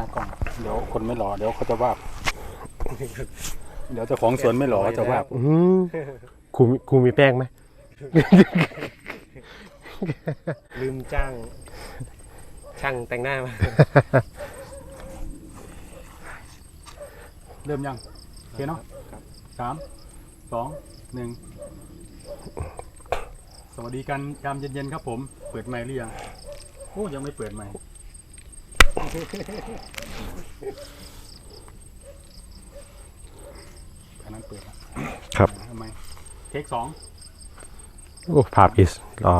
หน้ากล้อง เดี๋ยวคนไม่หล่อเดี๋ยวเขาจะว่าเดี๋ยวเจ้าของสวนไม่หล่อจะว่า อืมครูมีครูมีแป้งไหม ลืมจ้าง ช่างแต่งหน้ามา เริ่มยังโอเคเนาะสามสองหนึ่งสวัสดีกันยามเย็นๆครับผม เปิดไมค์หรือยังโอ้ยังไม่เปิดไมค์ อันนั้นเปิดแล้วครับ ทำไมเทคสองโอ้ภาพอิสรอ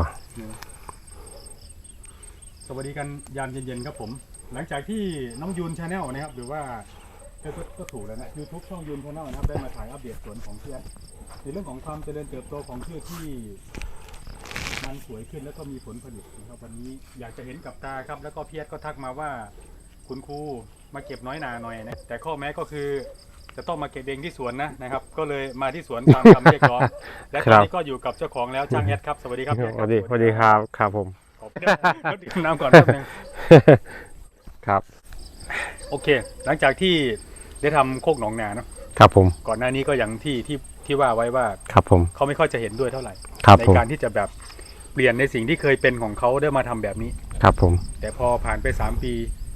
สวัสดีกันยามเย็นๆครับผม หลังจากที่น้องยูนชาแนลนะครับ หรือว่าก็ก็ก็ถูกแล้วนะยูทูบช่องยูนชาแนลนะครับได้มาถ่ายอัปเดตสวนของเพื่อนในเรื่องของความเจริญเติบโตของพืชที่ มันสวยขึ้นแล้วก็มีผลผลิตนะครับวันนี้อยากจะเห็นกับตาครับ แล้วก็เพียรก็ทักมาว่า คุณครูมาเก็บน้อยนาหน่อยนะแต่ข้อแม้ก็คือ จะต้องมาเก็บเองที่สวนนะนะครับ ก็เลยมาที่สวนตามคำเรียกร้องและตอนนี้ก็อยู่กับเจ้าของแล้วจ้างแอดครับสวัสดีครับสแอดควัรับสดีสวัสดีครับครับผมขอบคุณครับดื่มน้ำก่อนแป๊บนึงครับ โอเค หลังจากที่ได้ทำโคกหนองนาเนาะครับผมก่อนหน้านี้ก็อย่างที่ที่ที่ว่าไว้ว่าครับผมเขาไม่ค่อยจะเห็นด้วยเท่าไหร่ ครับในผมการที่จะแบบเป ลี่ยนในสิ่งที่เคยเป็นของเขาได้มาทำแบบนี้ ครับผม แต่พอผ่านไปสามปี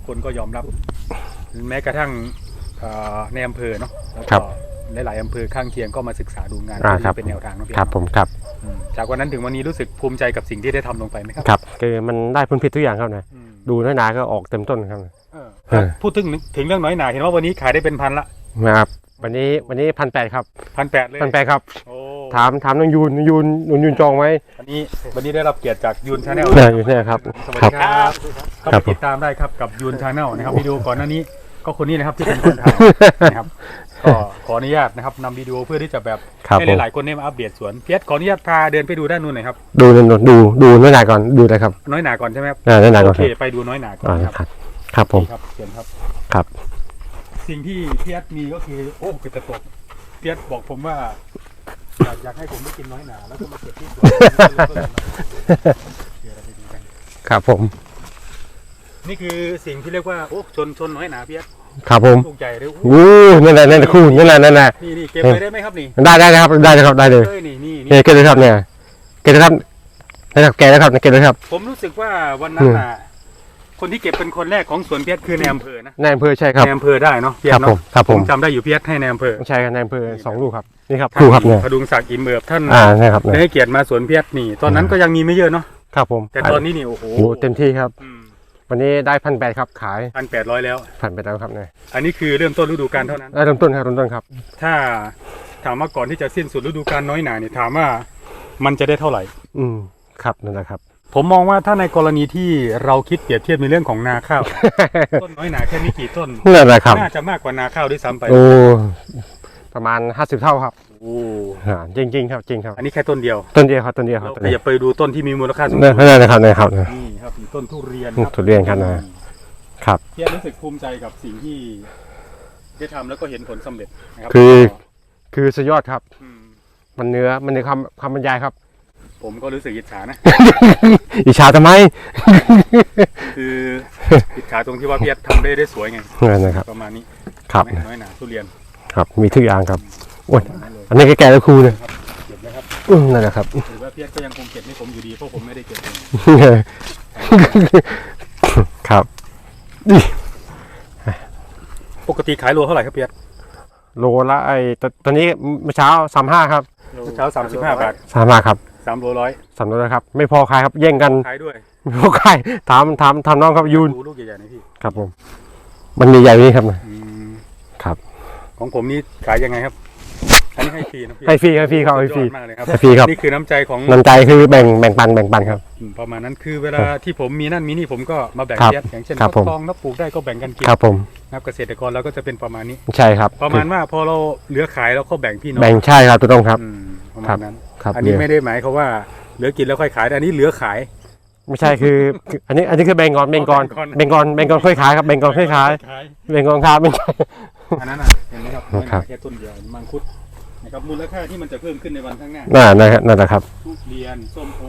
คนก็ยอมรับ แม้กระทั่งเอ่อในอำเภอเนาะแล้วก็หลายๆอำเภอข้างเคียงก็มาศึกษาดูงานอ่าที่ครับเป็นแนวทางเนาะพี่ครับผมครับอืมจากวันนั้นถึงวันนี้รู้สึกภูมิใจกับสิ่งที่ได้ทำลงไปไหมครับครับคือมันได้ผลผลิตทุกอย่างครับนะอืมดูน้อยหนาก็ออกเต็มต้นครับนะเออเออพูดถึงถึงเรื่องน้อยหนาเห็นว่าวันนี้ขายได้เป็นพันละนะครับวันนี้วันนี้พันแปดครับพันแปดเลยพันแปดครับโอ้ ถามถามน้องยูนน้องยูนน้องยูนจองไหมวันนี้วันนี้ได้รับเกียรติจากยูนชาแนลเนี่ยอยู่เนี่ยครับ สวัสครัดีบครับเข้าครัไปบผมติดตามได้ครับกับยูนชาแนลนะครับวิดีโอก่อนหน้านี้ก็คนนี้นะครับที่เป็นคนถ่ายนะครับก็ขออนุญาตนะครับนำวิดีโอเพื่อที่จะแบบครับให้ผมหลายๆคนได้มาอัปเดตสวนเพียรขออนุญาตพาเดินไปดูด้านนู้นหน่อยครับดูดูดูดูน้อยหนาก่อนดูนะครับ น้อยหนาก่อนใช่ไหมครับอ่าน้อยหนาก่โออนเคครับไปดูน้อยหนาก่ออ่านครับครับ ครับผมนี่ครับเชิญครับครับ สิ่งที่เพียรมีก็คือโอ้คือตะตกเพียรบอกผมว่า อยากอยากให้ผมได้กินน้อยหนาแล้วก็มาเก็บที่สวนเดี๋ยวเราไปดูกันครับผม นี่คือสิ่งที่เรียกว่าโอ้ชนชนน้อยหนาเพียรครับผมลูกใหญ่เลยโอ้วู้นั่นแหละนั่นแหละคู่นั่นแหละนั่นแหละนี่นี่เก็บไปได้ไหมครับนี่ได้ได้ครับได้เลยครับได้เลยเอ้ยนี่นี่เนี่ยนี่เกเลยครับเนี่ยเกเลยครับนะครับแกแล้วครับเกเลยครับ ผมรู้สึกว่าวันนั้นน่ะ คนที่เก็บเป็นคนแรกของสวนเพียรคือในอำเภอนะนายอำเภอใช่ครับในอำเภอได้เนาะเพียครรับผเนาะมครับผผมมจำได้อยู่เพียรให้ในอำเภอใช่ครับนายอำเภอสองลูกครับนี่ครับครูครับเนี่ยพดุงศักดิ์อิมเบิบท่านอ่าใช่ครับได้เนี่ยให้เกียรติมาสวนเพียรนี่ ตอนนั้นก็ยังมีไม่เยอะเนาะครับผมแต่ตอนนี้นี่โอ้โหโอ้โหเต็มที่ครับอืมวันนี้ได้พันแปดครับขายพันแปดร้อยแล้วพันแปดแล้วครับเนี่ยอันนี้คือเริ่มต้นฤดูกาลเท่านั้น ได้เริ่มต้นครับเริ่มต้นครับ ถ้าถามว่าก่อนที่จะสิ้นสุดฤดูกาลน้อยหนาเนี่ยถามว่ามันจะได้เท่าไหร่ อืมครับนั่นแหละครับ ผมมองว่าถ้าในกรณีที่เราคิดเปรียบเทียบในเรื่องของนาข้าว ต้นน้อยหนาแค่ไม่กี่ต้นนั่นแหละครับ น่าจะมากกว่านาข้าวด้วยซ้ำไปโอ้ประมาณห้าสิบเท่าครับโอ้อ่าจริงจริงๆครับจริงครับ อันนี้แค่ต้นเดียว ต้นเดียวครับต้นเดียวครับเราต้นขเดียัยวบไปดูต้นที่มีมูลค่าสูงนั่นสุดนั่นนะครับนั่นครับนี่ครับมีต้นทุเรียนอืมทุเรียนครับนะครับเพียรรู้สึกภูมิใจกับสิ่งที่ได้ทำแล้วก็เห็นผลสำเร็จนะครัคือคือสุดยอดครับมมันเนื้อมันในคำคำบรรยายครับ ผมก็รู้สึกอิจฉานะ อิจฉาทำไม คืออิจฉาตรงที่ว่าเพียรทำได้ได้สวยไงนั่นนะครับ ประมาณนี้ครับน้อยหนาทุเรียน ครับมีทุกอย่างครับโอ้ยประมาณนั้นเลยอันนี้แก่ๆแล้วครูเนี่ยครับเก็บนะครับอื้อนั่นแหละครับหรือว่าเพียรก็ยังคงเก็บให้ผมอยู่ดีเพราะผมไม่ได้เก็บเองครับปกติขายโลเท่าไหร่ครับเพียรโลละไอ้ตตอนนี้เมื่อเช้าสามห้าครับเช้าสามสิบห้าบาทสามห้าครับ สามโลร้อยสามโลนะครับ ไม่พอขายครับแย่งกันขายด้วยไม่พอขายถามถามถามน้องครับยูนดูลูกใหญ่ๆหนะพี่ครับผม มันมีใหญ่กว่านี้ครับอืมครับ ของผมนี่ขายยังไงครับอันนี้ให้ฟรีนะพี่ให้ฟรีให้ฟรีครับให้ฟรีสุดยอดมากเลยครับให้ฟรีครับนี่คือน้ำใจของน้ำใจคือแบ่งแบ่งปันแบ่งปันครับอืมประมาณนั้นคือเวลาที่ผมมีนั่นมีนี่ผมก็มาแบ่งครับเพียรอย่างเช่นครับฟักผมทองนับปลูกได้ก็แบ่งกันกินครับผมนะครับเกษตรกรเราก็จะเป็นประมาณนี้ใช่ครับ ประมาณว่าพอเราเหลือขายแล้วก็แบ่งพี่น้องแบ่งใช่ครับถูกต้องครับอืมประครัมาณบนั้น ครับอันนี้เนี่ยไม่ได้หมายเขามว่าเหลือกินแล้วค่อยขายแต่อันนี้เหลือขาย ไม่ใช่คือคืออันนี้อันนี้คือแบ่งก่อนแบ่งก่อนแบ่งก่อนแบ่งก่อนแบ่งก่อนค่อยขายครับแบ่งก่อนค่อยขายขายแบ่งก่อนครับไม่ใช่ อันนั้นอะเห็นไหมครับไม่ครับ แค่ต้นเดียวมังคุดนะครับมูลค่าที่มันจะเพิ่มขึ้นในวันข้างหน้าน่านะครับนั่นแหละครับทุเรียนส้มโอ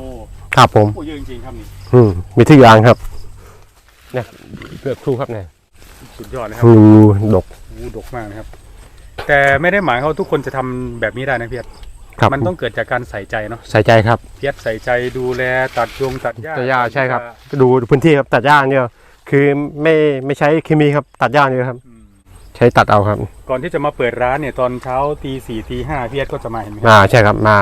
ครับผม โอ้เยอะจริงๆครับนี่อืมมีทุกอย่างครับเนี่ยเลือกครูครับเนี่ยสุดยอดเลยครับฟูดก โอ้โหดกมากนะครับ แต่ไม่ได้หมายเขามทุกคนจะทำแบบนี้ได้นะเพียร ครับมันต้องเกิดจากการใส่ใจเนาะใส่ใจครับเพียรใส่ใจดูแลตัดยงตัดหญ้าตัดหญ้าใช่ครับ ดูพื้นที่ครับตัดหญ้าอย่างเดียวคือไม่ไม่ใช้เคมีครับตัดหญ้าอย่างเดียวครับอืมใช้ตัดเอาครับ ก่อนที่จะมาเปิดร้านเนี่ยตอนเช้าตีสี่ตีห้าเพียรก็จะมาเห็นไหมครับมาใช่ครับมา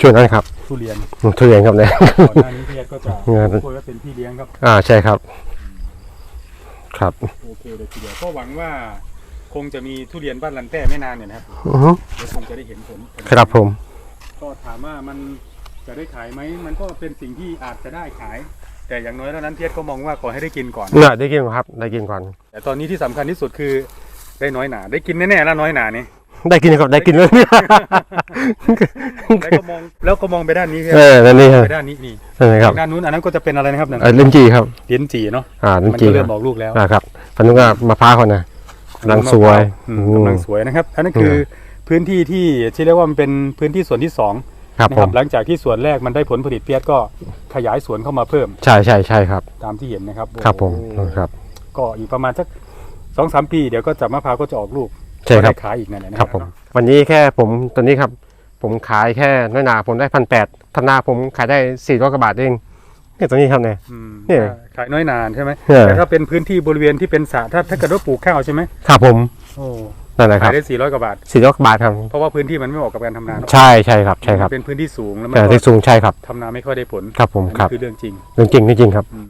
ช่วงนั้นครับทุเรียนทุเรียนครับเนี่ยก่อนหน้านี้เพียรก็จะงานคุยว่าเป็นพี่เลี้ยงครับ อ่าใช่ครับ ครับโอเคเลยทีเดียวก็หวังว่า คงจะมีทุเรียนบ้านลันแต้ไม่นานเนี่ยนะครับอือฮึเดี๋ยวคงจะได้เห็นผลผลครับผม ก็ถามว่ามันจะได้ขายไหมมันก็เป็นสิ่งที่อาจจะได้ขาย แต่อย่างน้อยเท่านั้นเพียรก็มองว่าขอให้ได้กินก่อนเนี่ยได้กินครับ ได้กินก่อน แต่ตอนนี้ที่สำคัญที่สุดคือได้น้อยหนา ได้กินแน่ๆแล้วน้อยหนานี่ ได้กินครับ ได้กินเลยเนี่ย แล้วก็มองแล้วก็มองไปด้านนี้เพียรเออนั่นนี่ครับไปด้านนี้นี่นั่นนะครับด้านนู้นอันนั้นก็จะเป็นอะไรนะครับนั่นเออลิ้นจีครับ เลี้ยนจีเนาะอ่าลิ้นมันจีก็คเริ่รับมออกลูกแล้ว อ่าครับฟันนู้นก็มะพร้าวคนนะ กำลังสวยอืมกำลังสวยนะครับ อันนั้นคือพื้นที่ที่ที่เรียกว่ามันเป็นพื้นที่ส่วนที่สองครับนะผมหลังจากที่สวนแรกมันได้ผลผลิตเพียรก็ขยายสวนเข้ามาเพิ่มใช่ใช่ใช่ครับ ตามที่เห็นนะครับครับผมโอ้โหครับ ก็อีกประมาณสักสองสามปีเดี๋ยวก็จับมะพร้าวก็จะออกลูกใช่ครับ ก็ได้ขายอีกนั่นแหละนะครับผม วันนี้แค่ผมตัวนี้ครับ ผมขายแค่น้อยหนาผมได้พันแปดทำนาผมขายได้สี่ร้อยกว่าบาทเอง เนี่ยตัวนี้ครับเนี่ย อืมเนี่ยขายน้อยนานใช่ไหมเออแต่ถ้าเป็นพื้นที่บริเวณที่เป็นสระถ้าถ้าเกิดว่าปลูกข้าวใช่ไหมครับผมโอ้นั่นแหละคขารับยได้สี่ร้อยกว่าบาท สี่ร้อยกว่าบาทครับ เพราะว่าพื้นที่มันไม่เหมาะกับการทำนาเนอะใช่ใช่ครับใช่ครับเป็นพื้นที่สูงแล้วมันแต่ก็ที่สูงใช่ครับ ทำนาไม่ค่อยได้ผลครับผมอันครับนี้คือเรื่องจริง เรื่องจริงเรื่องจริงครับ